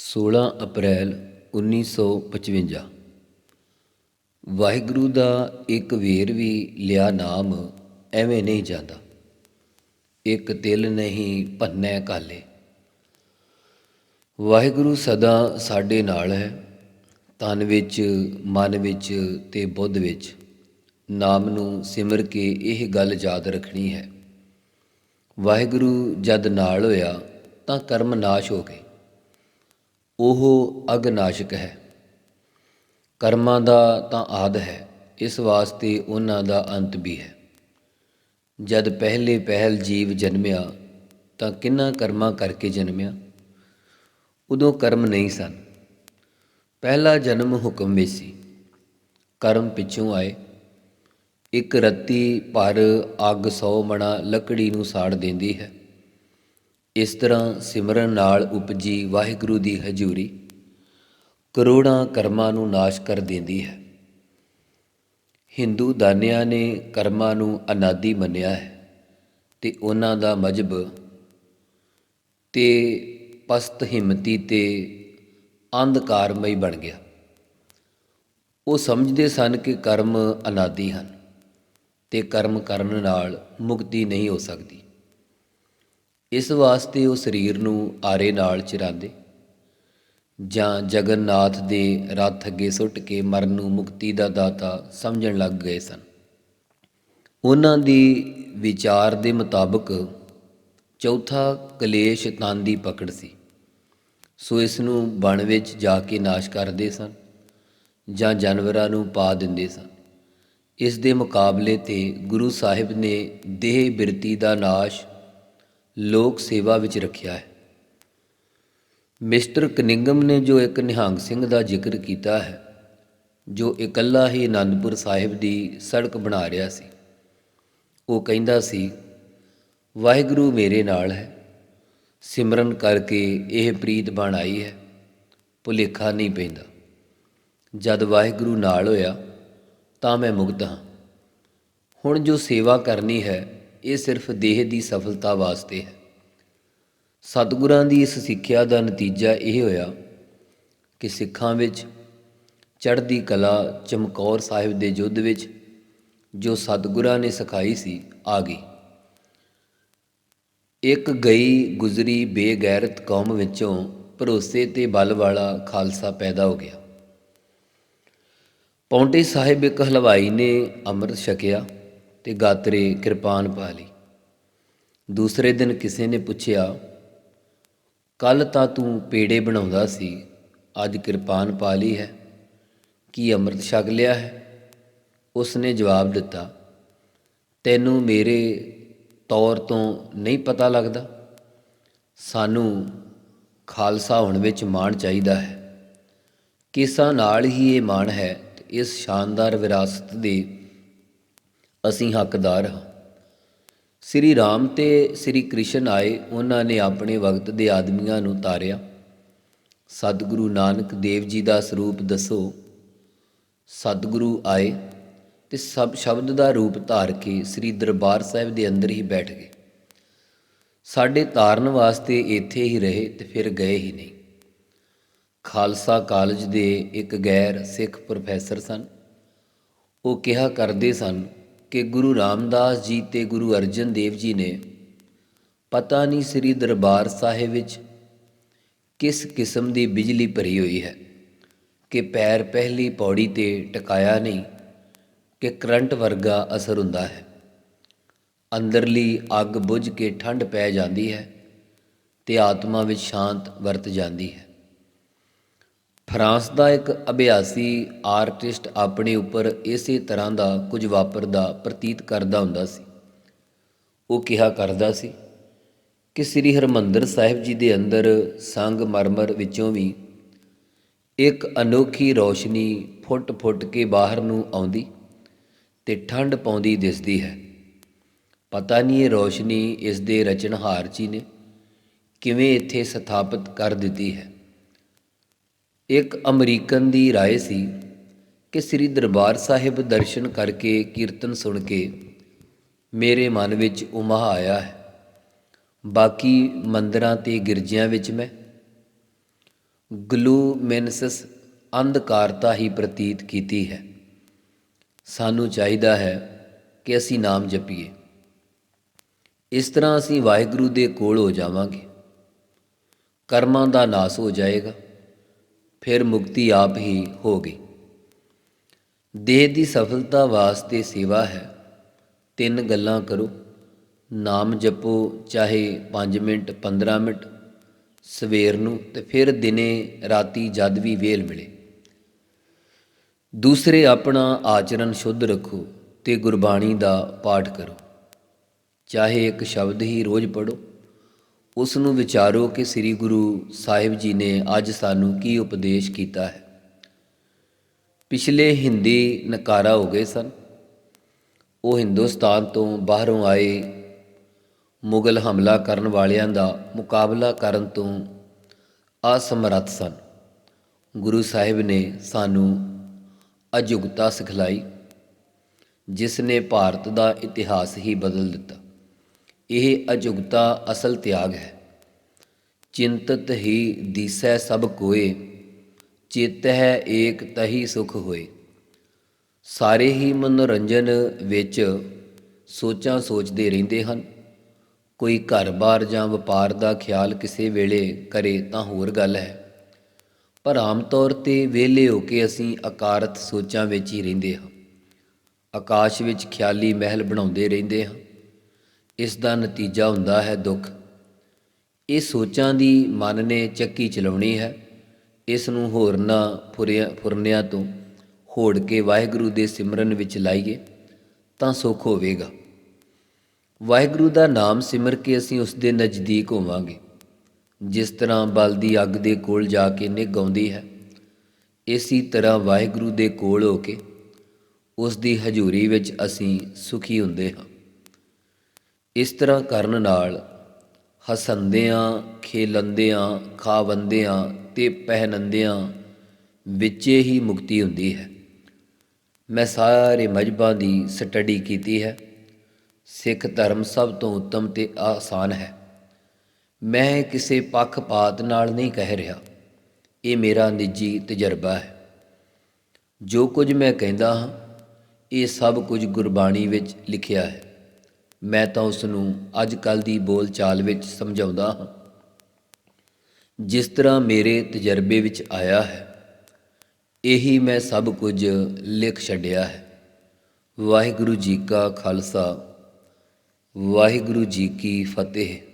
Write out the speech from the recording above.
16 ਅਪ੍ਰੈਲ 1955 ਵਾਹਿਗੁਰੂ ਦਾ ਇੱਕ ਵੇਰ ਵੀ ਲਿਆ ਨਾਮ ਐਵੇਂ ਨਹੀਂ ਜਾਂਦਾ। ਇੱਕ ਤਿਲ ਨਹੀਂ, ਭੰਨੈ ਕਾਲੇ। ਵਾਹਿਗੁਰੂ ਸਦਾ ਸਾਡੇ ਨਾਲ ਹੈ, ਤਨ ਵਿੱਚ, ਮਨ ਵਿੱਚ ਤੇ ਬੁੱਧ ਵਿੱਚ। ਨਾਮ ਨੂੰ ਸਿਮਰ ਕੇ ਇਹ ਗੱਲ ਯਾਦ ਰੱਖਣੀ ਹੈ। ਵਾਹਿਗੁਰੂ ਜਦ ਨਾਲ ਹੋਇਆ ਤਾਂ ਕਰਮ ਨਾਸ਼ ਹੋ ਗਏ। ਉਹ ਅਗਨਾਸ਼ਕ ਹੈ। ਕਰਮਾਂ ਦਾ ਤਾਂ ਆਦ ਹੈ, ਇਸ ਵਾਸਤੇ ਉਹਨਾਂ ਦਾ ਅੰਤ ਵੀ ਹੈ। ਜਦ ਪਹਿਲੇ ਪਹਿਲ ਜੀਵ ਜਨਮਿਆ, ਤਾਂ ਕਿੰਨਾ ਕਰਮਾਂ ਕਰਕੇ ਜਨਮਿਆ? ਉਦੋਂ ਕਰਮ ਨਹੀਂ ਸਨ। ਪਹਿਲਾ ਜਨਮ ਹੁਕਮ ਵਿੱਚ ਸੀ। ਕਰਮ ਪਿੱਛੋਂ ਆਏ। ਇੱਕ ਰੱਤੀ ਭਰ ਅੱਗ ਸੌ ਮਣਾ ਲੱਕੜੀ ਨੂੰ ਸਾੜ ਦਿੰਦੀ ਹੈ। ਇਸ ਤਰ੍ਹਾਂ ਸਿਮਰਨ ਨਾਲ ਉਪਜੀ ਵਾਹਿਗੁਰੂ ਦੀ ਹਜ਼ੂਰੀ ਕਰੋੜਾਂ ਕਰਮਾਂ ਨੂੰ ਨਾਸ਼ ਕਰ ਦਿੰਦੀ ਹੈ। ਹਿੰਦੂ ਦਾਨਿਆਂ ਨੇ ਕਰਮਾਂ ਨੂੰ ਅਨਾਦੀ ਮੰਨਿਆ ਹੈ ਤੇ ਉਹਨਾਂ ਦਾ ਮਜਬ ਤੇ ਪਸਤ ਹਿੰਮਤੀ ਤੇ ਅੰਧਕਾਰਮਈ ਬਣ ਗਿਆ। ਉਹ ਸਮਝਦੇ ਸਨ ਕਿ ਕਰਮ ਅਨਾਦੀ ਹਨ ਤੇ ਕਰਮ ਕਰਨ ਨਾਲ ਮੁਕਤੀ ਨਹੀਂ ਹੋ ਸਕਦੀ। ਇਸ ਵਾਸਤੇ ਉਹ ਸਰੀਰ ਨੂੰ ਆਰੇ ਨਾਲ ਚਿਰਾਂਦੇ ਜਾਂ ਜਗਨਨਾਥ ਦੇ ਰੱਥ ਅੱਗੇ ਸੁੱਟ ਕੇ ਮਰਨ ਨੂੰ ਮੁਕਤੀ ਦਾ ਦਾਤਾ ਸਮਝਣ ਲੱਗ ਗਏ ਸਨ। ਉਹਨਾਂ ਦੀ ਵਿਚਾਰ ਦੇ ਮੁਤਾਬਕ ਚੌਥਾ ਕਲੇਸ਼ ਤਨ ਦੀ ਪਕੜ ਸੀ। ਸੋ ਇਸ ਨੂੰ ਬਣ ਵਿੱਚ ਜਾ ਕੇ ਨਾਸ਼ ਕਰਦੇ ਸਨ ਜਾਂ ਜਾਨਵਰਾਂ ਨੂੰ ਪਾ ਦਿੰਦੇ ਸਨ। ਇਸ ਦੇ ਮੁਕਾਬਲੇ ਤੇ ਗੁਰੂ ਸਾਹਿਬ ਨੇ ਦੇਹ ਬਿਰਤੀ ਦਾ ਨਾਸ਼ ਲੋਕ ਸੇਵਾ ਵਿੱਚ ਰੱਖਿਆ ਹੈ। ਮਿਸਟਰ ਕਨਿੰਗਮ ਨੇ ਜੋ ਇੱਕ ਨਿਹੰਗ ਸਿੰਘ ਦਾ ਜ਼ਿਕਰ ਕੀਤਾ ਹੈ, ਜੋ ਇਕੱਲਾ ਹੀ ਆਨੰਦਪੁਰ ਸਾਹਿਬ ਦੀ ਸੜਕ ਬਣਾ ਰਿਹਾ ਸੀ, ਉਹ ਕਹਿੰਦਾ ਸੀ, ਵਾਹਿਗੁਰੂ ਮੇਰੇ ਨਾਲ ਹੈ, ਸਿਮਰਨ ਕਰਕੇ ਇਹ ਪ੍ਰੀਤ ਬਣ ਆਈ ਹੈ, ਭੁਲੇਖਾ ਨਹੀਂ ਪੈਂਦਾ। ਜਦ ਵਾਹਿਗੁਰੂ ਨਾਲ ਹੋਇਆ, ਤਾਂ ਮੈਂ ਮੁਕਤ ਹਾਂ। ਹੁਣ ਜੋ ਸੇਵਾ ਕਰਨੀ ਹੈ, ਇਹ ਸਿਰਫ ਦੇਹ ਦੀ ਸਫਲਤਾ ਵਾਸਤੇ ਹੈ। ਸਤਿਗੁਰਾਂ ਦੀ ਇਸ ਸਿੱਖਿਆ ਦਾ ਨਤੀਜਾ ਇਹ ਹੋਇਆ ਕਿ ਸਿੱਖਾਂ ਵਿੱਚ ਚੜ੍ਹਦੀ ਕਲਾ ਚਮਕੌਰ ਸਾਹਿਬ ਦੇ ਯੁੱਧ ਵਿੱਚ ਜੋ ਸਤਿਗੁਰਾਂ ਨੇ ਸਿਖਾਈ ਸੀ, ਆ ਗਈ। ਇੱਕ ਗਈ ਗੁਜ਼ਰੀ ਬੇਗੈਰਤ ਕੌਮ ਵਿੱਚੋਂ ਭਰੋਸੇ ਤੇ ਬਲ ਵਾਲਾ ਖਾਲਸਾ ਪੈਦਾ ਹੋ ਗਿਆ। ਪੌਂਟੇ ਸਾਹਿਬ ਇੱਕ ਹਲਵਾਈ ਨੇ ਅੰਮ੍ਰਿਤ ਛਕਿਆ ਤੇ ਗਾਤਰੇ ਕਿਰਪਾਨ ਪਾ ਲਈ। ਦੂਸਰੇ ਦਿਨ ਕਿਸੇ ਨੇ ਪੁੱਛਿਆ ਕੱਲ ਤਾਂ ਤੂੰ ਪੇੜੇ ਬਣਾਉਂਦਾ ਸੀ, ਅੱਜ ਕਿਰਪਾਨ ਪਾ ਲਈ ਹੈ। ਕੀ ਅੰਮ੍ਰਿਤ ਛਕ ਲਿਆ ਹੈ? ਉਸ ਨੇ ਜਵਾਬ ਦਿੱਤਾ, ਤੈਨੂੰ ਮੇਰੇ ਤੌਰ ਤੋਂ ਨਹੀਂ ਪਤਾ ਲੱਗਦਾ। ਸਾਨੂੰ ਖਾਲਸਾ ਹੋਣ ਵਿੱਚ ਮਾਣ ਚਾਹੀਦਾ ਹੈ। ਕਿਸਾਂ ਨਾਲ ਹੀ ਇਹ ਮਾਣ ਹੈ ਇਸ ਸ਼ਾਨਦਾਰ ਵਿਰਾਸਤ ਦੇ ਅਸੀਂ ਹੱਕਦਾਰ ਹਾਂ। ਸ੍ਰੀ ਰਾਮ ਤੇ ਸ੍ਰੀ ਕ੍ਰਿਸ਼ਨ ਆਏ, ਉਹਨਾਂ ਨੇ ਆਪਣੇ ਵਕਤ ਦੇ ਆਦਮੀਆਂ ਨੂੰ ਤਾਰਿਆ। ਸਤਿਗੁਰੂ ਨਾਨਕ ਦੇਵ ਜੀ ਦਾ ਸਰੂਪ ਦੱਸੋ। ਸਤਿਗੁਰੂ ਆਏ ਤੇ ਸਭ ਸ਼ਬਦ ਦਾ ਰੂਪ ਧਾਰ ਕੇ ਸ੍ਰੀ ਦਰਬਾਰ ਸਾਹਿਬ ਦੇ ਅੰਦਰ ਹੀ ਬੈਠ ਗਏ। ਸਾਡੇ ਤਾਰਨ ਵਾਸਤੇ ਇੱਥੇ ਹੀ ਰਹੇ ਤੇ ਫਿਰ ਗਏ ਹੀ ਨਹੀਂ। ਖਾਲਸਾ ਕਾਲਜ ਦੇ ਇੱਕ ਗੈਰ ਸਿੱਖ ਪ੍ਰੋਫੈਸਰ ਸਨ। ਉਹ ਕਿਹਾ ਕਰਦੇ ਸਨ ਕਿ ਗੁਰੂ ਰਾਮਦਾਸ ਜੀ ਤੇ ਗੁਰੂ ਅਰਜਨ ਦੇਵ ਜੀ ਨੇ ਪਤਾ ਨਹੀਂ ਸ੍ਰੀ ਦਰਬਾਰ ਸਾਹਿਬ ਵਿੱਚ ਕਿਸ ਕਿਸਮ ਦੀ ਬਿਜਲੀ ਭਰੀ ਹੋਈ ਹੈ, ਕਿ ਪੈਰ ਪਹਿਲੀ ਪੌੜੀ ਤੇ ਟਿਕਾਇਆ ਨਹੀਂ, ਕਿ ਕਰੰਟ ਵਰਗਾ ਅਸਰ ਹੁੰਦਾ ਹੈ। ਅੰਦਰਲੀ ਅੱਗ ਬੁਝ ਕੇ ਠੰਡ ਪੈ ਜਾਂਦੀ ਹੈ ਤੇ ਆਤਮਾ ਵਿੱਚ ਸ਼ਾਂਤ ਵਰਤ ਜਾਂਦੀ ਹੈ। ਫਰਾਂਸ ਦਾ ਇੱਕ ਅਭਿਆਸੀ ਆਰਟਿਸਟ ਆਪਣੇ ਉੱਪਰ ਇਸੇ ਤਰ੍ਹਾਂ ਦਾ ਕੁਝ ਵਾਪਰਦਾ ਪ੍ਰਤੀਤ ਕਰਦਾ ਹੁੰਦਾ ਸੀ। ਉਹ ਕਿਹਾ ਕਰਦਾ ਸੀ ਕਿ ਸ੍ਰੀ ਹਰਮੰਦਰ ਸਾਹਿਬ ਜੀ ਦੇ ਅੰਦਰ ਸੰਗ ਮਰਮਰ ਵਿੱਚੋਂ ਵੀ ਇੱਕ ਅਨੋਖੀ ਰੌਸ਼ਨੀ ਫੁੱਟ-ਫੁੱਟ ਕੇ ਬਾਹਰ ਨੂੰ ਆਉਂਦੀ ਤੇ ਠੰਡ ਪਾਉਂਦੀ ਦਿਸਦੀ ਹੈ। ਪਤਾ ਨਹੀਂ ਇਹ ਰੌਸ਼ਨੀ ਇਸ ਦੇ ਰਚਨਹਾਰ ਜੀ ਨੇ ਕਿਵੇਂ ਇੱਥੇ ਸਥਾਪਿਤ ਕਰ ਦਿੱਤੀ ਹੈ। ਇੱਕ ਅਮਰੀਕਨ ਦੀ رائے ਸੀ ਕਿ ਸ੍ਰੀ ਦਰਬਾਰ ਸਾਹਿਬ ਦਰਸ਼ਨ ਕਰਕੇ ਕੀਰਤਨ ਸੁਣ ਕੇ ਮੇਰੇ ਮਨ ਵਿੱਚ ਉਮਾ ਆਇਆ ਹੈ ਬਾਕੀ ਮੰਦਰਾਂ ਤੇ ਗਿਰਜਿਆਂ ਵਿੱਚ ਮੈਂ ਗਲੂਮਿਨਸਸ ਅੰਧਕਾਰਤਾ ਹੀ ਪ੍ਰਤੀਤ ਕੀਤੀ ਹੈ ਸਾਨੂੰ ਚਾਹੀਦਾ ਹੈ ਕਿ ਅਸੀਂ ਨਾਮ ਜਪੀਏ ਇਸ ਤਰ੍ਹਾਂ ਅਸੀਂ ਵਾਹਿਗੁਰੂ ਦੇ ਕੋਲ ਹੋ ਜਾਵਾਂਗੇ ਕਰਮਾਂ ਦਾ ਨਾਸ ਹੋ ਜਾਏਗਾ ਫਿਰ ਮੁਕਤੀ ਆਪ ਹੀ ਹੋਗੀ ਦੇਹ ਦੀ ਸਫਲਤਾ ਵਾਸਤੇ ਸੇਵਾ ਹੈ। ਤਿੰਨ ਗੱਲਾਂ ਕਰੋ। ਨਾਮ ਜਪੋ, ਚਾਹੇ 5 ਮਿੰਟ 15 ਮਿੰਟ। ਸਵੇਰ ਨੂੰ ਤੇ ਫਿਰ ਦਿਨੇ, ਰਾਤੀ ਜਦ ਵੀ ਵੇਲ ਮਿਲੇ। ਦੂਸਰੇ ਆਪਣਾ ਆਚਰਣ ਸ਼ੁੱਧ ਰੱਖੋ ਤੇ ਗੁਰਬਾਣੀ ਦਾ ਪਾਠ ਕਰੋ। ਚਾਹੇ ਇੱਕ ਸ਼ਬਦ ਹੀ ਰੋਜ਼ ਪੜੋ ਉਸ ਨੂੰ ਵਿਚਾਰੋ ਕਿ ਸ੍ਰੀ ਗੁਰੂ ਸਾਹਿਬ ਜੀ ਨੇ ਅੱਜ ਸਾਨੂੰ ਕੀ ਉਪਦੇਸ਼ ਕੀਤਾ ਹੈ। ਪਿਛਲੇ ਹਿੰਦੀ ਨਕਾਰਾ ਹੋ ਗਏ ਸਨ। ਉਹ ਹਿੰਦੁਸਤਾਨ ਤੋਂ ਬਾਹਰੋਂ ਆਏ ਮੁਗਲ ਹਮਲਾ ਕਰਨ ਵਾਲਿਆਂ ਦਾ ਮੁਕਾਬਲਾ ਕਰਨ ਤੋਂ ਅਸਮਰੱਥ ਸਨ। ਗੁਰੂ ਸਾਹਿਬ ਨੇ ਸਾਨੂੰ ਅਯੁਗਤਾ ਸਿਖਲਾਈ, ਜਿਸ ਨੇ ਭਾਰਤ ਦਾ ਇਤਿਹਾਸ ਹੀ ਬਦਲ ਦਿੱਤਾ। ਇਹ ਅਜੁਗਤਾ ਅਸਲ ਤਿਆਗ ਹੈ। ਚਿੰਤਤ ਹੀ ਦੀਸੈ ਸਭ ਕੋਏ, ਚਿਤ ਹੈ ਏਕ ਤਹੀ ਸੁਖ ਹੋਏ। ਸਾਰੇ ਹੀ ਮਨੋਰੰਜਨ ਵਿੱਚ ਸੋਚਾਂ ਸੋਚਦੇ ਰਹਿੰਦੇ ਹਨ। ਕੋਈ ਘਰ-ਬਾਰ ਜਾਂ ਵਪਾਰ ਦਾ ਖਿਆਲ ਕਿਸੇ ਵੇਲੇ ਕਰੇ ਤਾਂ ਹੋਰ ਗੱਲ ਹੈ। ਪਰ ਆਮ ਤੌਰ ਤੇ ਵਿਹਲੇ ਹੋ ਕੇ ਅਸੀਂ ਅਕਾਰਤ ਸੋਚਾਂ ਵਿੱਚ ਹੀ ਰਹਿੰਦੇ ਹਾਂ। ਆਕਾਸ਼ ਵਿੱਚ ਖਿਆਲੀ ਮਹਿਲ ਬਣਾਉਂਦੇ ਰਹਿੰਦੇ ਹਾਂ। ਇਸ ਦਾ ਨਤੀਜਾ ਹੁੰਦਾ ਹੈ ਦੁੱਖ। ਇਹ ਸੋਚਾਂ ਦੀ ਮਨ ਨੇ ਚੱਕੀ ਚਲਾਉਣੀ ਹੈ। ਇਸ ਨੂੰ ਹੋਰਨਾਂ ਫੁਰਿਆ ਫੁਰਨਿਆਂ ਤੋਂ ਹੋੜ ਕੇ ਵਾਹਿਗੁਰੂ ਦੇ ਸਿਮਰਨ ਵਿੱਚ ਲਾਈਏ ਤਾਂ ਸੁੱਖ ਹੋਵੇਗਾ। ਵਾਹਿਗੁਰੂ ਦਾ ਨਾਮ ਸਿਮਰ ਕੇ ਅਸੀਂ ਉਸ ਦੇ ਨਜ਼ਦੀਕ ਹੋਵਾਂਗੇ। ਜਿਸ ਤਰ੍ਹਾਂ ਬਲਦੀ ਅੱਗ ਦੇ ਕੋਲ ਜਾ ਕੇ ਨਿੱਘ ਆਉਂਦੀ ਹੈ, ਇਸੇ ਤਰ੍ਹਾਂ ਵਾਹਿਗੁਰੂ ਦੇ ਕੋਲ ਹੋ ਕੇ ਉਸ ਦੀ ਹਜ਼ੂਰੀ ਵਿੱਚ ਅਸੀਂ ਸੁਖੀ ਹੁੰਦੇ ਹਾਂ। ਇਸ ਤਰ੍ਹਾਂ ਕਰਨ ਨਾਲ ਹਸੰਦਿਆਂ, ਖੇਲੰਦਿਆਂ, ਖਾਵੰਦਿਆਂ ਤੇ ਪਹਿਨੰਦਿਆਂ ਵਿੱਚੇ ਹੀ ਮੁਕਤੀ ਹੁੰਦੀ ਹੈ। ਮੈਂ ਸਾਰੇ ਮਜਬਾਂ ਦੀ ਸਟੱਡੀ ਕੀਤੀ ਹੈ। ਸਿੱਖ ਧਰਮ ਸਭ ਤੋਂ ਉੱਤਮ ਤੇ ਆਸਾਨ ਹੈ। ਮੈਂ ਕਿਸੇ ਪੱਖਪਾਤ ਨਾਲ ਨਹੀਂ ਕਹਿ ਰਿਹਾ। ਇਹ ਮੇਰਾ ਨਿੱਜੀ ਤਜਰਬਾ ਹੈ। ਜੋ ਕੁਝ ਮੈਂ ਕਹਿੰਦਾ ਹਾਂ, ਇਹ ਸਭ ਕੁਝ ਗੁਰਬਾਣੀ ਵਿੱਚ ਲਿਖਿਆ ਹੈ। ਮੈਂ ਤਾਂ ਉਸ ਨੂੰ ਅੱਜ ਕੱਲ ਦੀ ਬੋਲਚਾਲ ਵਿੱਚ ਸਮਝਾਉਂਦਾ ਹਾਂ। ਜਿਸ ਤਰ੍ਹਾਂ ਮੇਰੇ ਤਜਰਬੇ ਵਿੱਚ ਆਇਆ ਹੈ, ਇਹੀ ਮੈਂ ਸਭ ਕੁਝ ਲਿਖ ਛੱਡਿਆ ਹੈ। ਵਾਹਿਗੁਰੂ ਜੀ ਕਾ ਖਾਲਸਾ, ਵਾਹਿਗੁਰੂ ਜੀ ਕੀ ਫਤਿਹ।